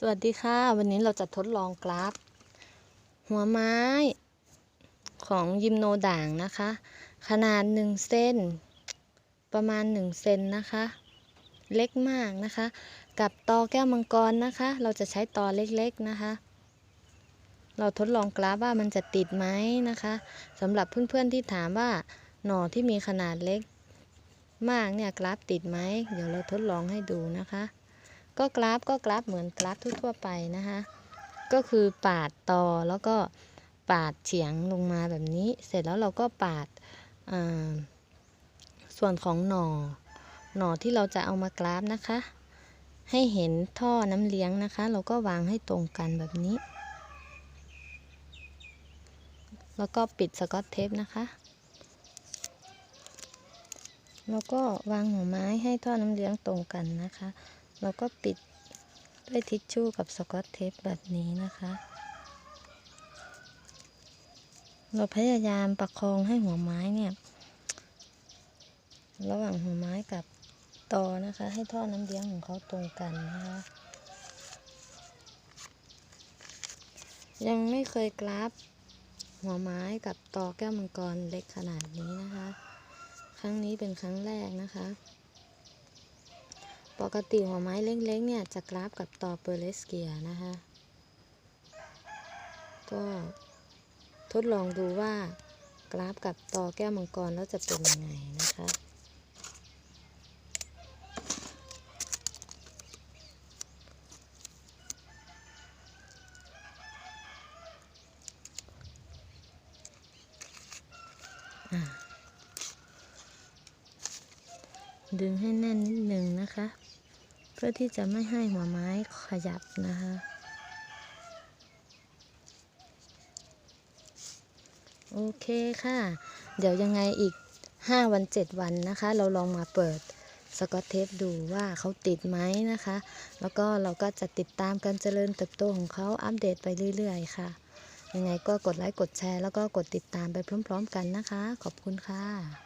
สวัสดีค่ะ วันนี้เราจะทดลองกราฟ หัวไม้ของยิมโนด่างนะคะ ขนาด1เซนประมาณ1เซนนะคะ เล็กมากนะคะ กับตอแก้วมังกรนะคะ เราจะใช้ตอเล็กๆนะคะ เราทดลองกราฟว่ามันจะติดไหมนะคะสำหรับเพื่อนๆที่ถามว่าหน่อที่มีขนาดเล็ก มากเนี่ยกราฟติดไหมเดี๋ยวเราทดลองให้ดูนะคะ ก็กราฟก็กราฟเหมือนกราฟทั่วๆไปนะคะก็คือปาดตอแล้วก็ปาดเฉียงลงมาแบบนี้ เสร็จแล้วเราก็ปาดาส่วนของหน่อ หน่อที่เราจะเอามากราฟนะคะ ให้เห็นท่อน้ำเลี้ยงนะคะ เราก็วางให้ตรงกันแบบนี้ แล้วก็ปิดสกอตเทปนะคะ แล้วก็วางหัวไม้ให้ท่อน้ำเลี้ยงตรงกันนะคะ แล้วก็ปิดด้วยทิชชู่กับสกอตเทปแบบนี้นะคะ เราพยายามประคองให้หัวไม้เนี่ย ระหว่างหัวไม้กับตอนะคะ ให้ท่อน้ำเลี้ยงของเขาตรงกันนะคะ ยังไม่เคยกราฟหัวไม้กับตอแก้วมังกรเล็กขนาดนี้นะคะ ครั้งนี้เป็นครั้งแรกนะคะ ปกติหัวไม้เล็กๆเนี่ยจะกราฟกับต่อเปอร์เลสเกียนะคะก็ทดลองดูว่ากราฟกับต่อแก้วมังกรแล้วจะเป็นยังไงนะคะดึงให้แน่นนิดนึง เพื่อที่จะไม่ให้หัวไม้ขยับนะคะ โอเคค่ะ เดี๋ยวยังไงอีก 5 วัน 7 วันนะคะ เราลองมาเปิดสกอตเทปดูว่าเขาติดไหมนะคะ แล้วก็เราก็จะติดตามการเจริญเติบโตของเขาอัปเดตไปเรื่อยๆ ค่ะ ยังไงก็กดไลค์กดแชร์ แล้วก็กดติดตามไปพร้อม ๆ กันนะคะ ขอบคุณค่ะ